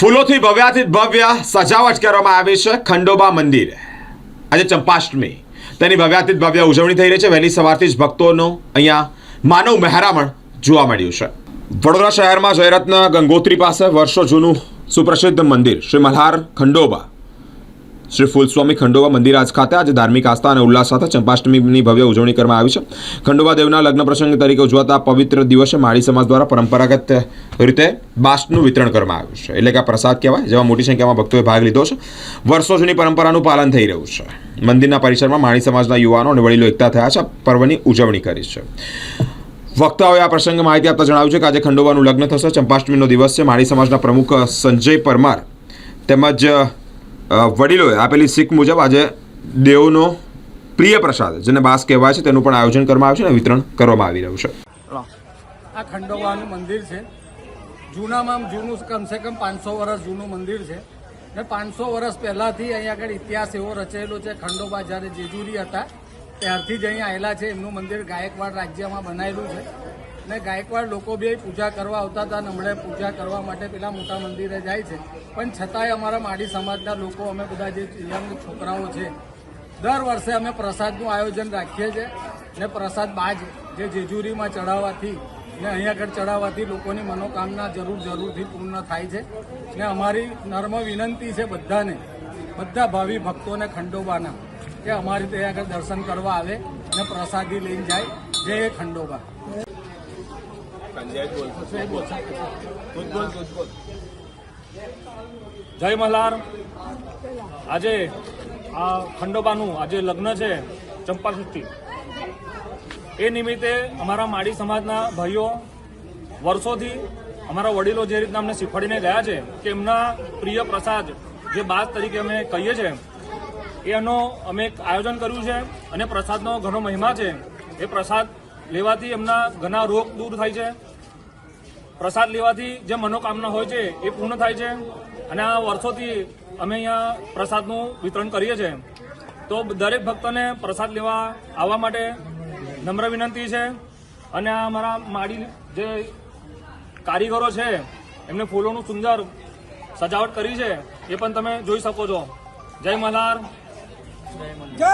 ફૂલોથી ભવ્યાથી ભવ્ય સજાવટ કરવામાં આવી છે ખંડોબા મંદિર. આજે ચંપાષ્ટમી. તેની ભવ્યાથી ભવ્ય ઉજવણી થઈ રહી છે. વહેલી સવારથી જ ભક્તોનો અહીંયા માનવ મહેરામણ જોવા મળ્યું છે. વડોદરા શહેરમાં જયરત્ન ગંગોત્રી પાસે વર્ષો જૂનું સુપ્રસિદ્ધ મંદિર, શ્રી મલ્હાર ખંડોબા. શ્રી ફૂલસ્વામી ખંડોવા મંદિર આજ ખાતે આજે ધાર્મિક આસ્થા અને ઉલ્લાસ સાથે ચંપાષ્ટમીની ભવ્ય ઉજવણી કરવામાં આવી છે. ખંડોવા દેવના લગ્ન પ્રસંગ તરીકે ઉજવાતા પવિત્ર દિવસે માળી સમાજ દ્વારા પરંપરાગત રીતે બાસ્ટનું વિતરણ કરવામાં આવ્યું છે. એટલે કે આ પ્રસાદ કહેવાય, જેમાં મોટી સંખ્યામાં ભક્તોએ ભાગ લીધો છે. વર્ષો જૂની પરંપરાનું પાલન થઈ રહ્યું છે. મંદિરના પરિસરમાં માણી સમાજના યુવાનો અને વડીલો એકતા થયા છે, પર્વની ઉજવણી કરી છે. વક્તાઓએ આ પ્રસંગે માહિતી આપતા જણાવ્યું છે કે આજે ખંડોવાનું લગ્ન થશે. ચંપાષ્ટમીનો દિવસ છે. માળી સમાજના પ્રમુખ સંજય પરમાર તેમજ વડીલોએ આપેલી શીખ મુજબ આજે દેવનો પ્રિય પ્રસાદ, જેને બાસ કહેવાય છે, તેનું પણ આયોજન કરવામાં આવ્યું છે અને વિતરણ કરવામાં આવી રહ્યું છે. આ ખંડોબાનું મંદિર છે. જૂનામાં જૂનું કમસે કમ પાંચસો વર્ષ જૂનું મંદિર છે. ને પાંચસો વર્ષ પહેલાંથી અહીંયા આગળ ઇતિહાસ એવો રચેલો છે, ખંડોબા જ્યારે જેજુરી હતા, ત્યારથી જ અહીંયા આવેલા છે. એમનું મંદિર ગાયકવાડ રાજ્યમાં બનાવેલું છે. ને ગાયકવાડ લોકો બી પૂજા કરવા આવતા હતા હમણાં પૂજા કરવા માટે પેલા મોટા મંદિરે જાય છે. પણ છતાંય અમારા માડી સમાજના લોકો, અમે બધા જે યંગ છોકરાઓ છે, દર વર્ષે અમે પ્રસાદનું આયોજન રાખીએ છીએ ને પ્રસાદ બાજ જે જેજુરીમાં ચડાવવાથી ને અહીંયા આગળ ચડાવવાથી લોકોની મનોકામના જરૂર જરૂરથી પૂર્ણ થાય છે. ને અમારી નર્મ વિનંતી છે બધાને, બધા ભાવિ ભક્તોને ખંડોબાના, કે અમારી ત્યાં આગળ દર્શન કરવા આવે ને પ્રસાદી લઈને જાય, જય ખંડોબા. જય મલ્હાર. આજે આ ખંડોબાનું આજે લગ્ન છે ચંપાષષ્ઠી એ નિમિત્તે અમારા માડી સમાજના ભાઈઓ વર્ષોથી અમારા વડીલો જે રીતના અમને શીખવાડીને ગયા છે કે એમના પ્રિય પ્રસાદ જે બાદ તરીકે અમે કહીએ છીએ, એનો અમે એક આયોજન કર્યું છે અને પ્રસાદનો ઘણો મહિમા છે. એ પ્રસાદ લેવાથી એમના ઘણા રોગ દૂર થાય છે. પ્રસાદ લેવાથી જે મનોકામના હોય છે એ પૂર્ણ થાય છે. અને આ વર્ષોથી અમે અહીંયા પ્રસાદનું વિતરણ કરીએ છીએ. તો દરેક ભક્તોને પ્રસાદ લેવા આવવા માટે નમ્ર વિનંતી છે. અને આ અમારા માડી જે કારીગરો છે એમને ફૂલોનું સુંદર સજાવટ કરી છે એ પણ તમે જોઈ શકો છો. જય મલ્હાર. જય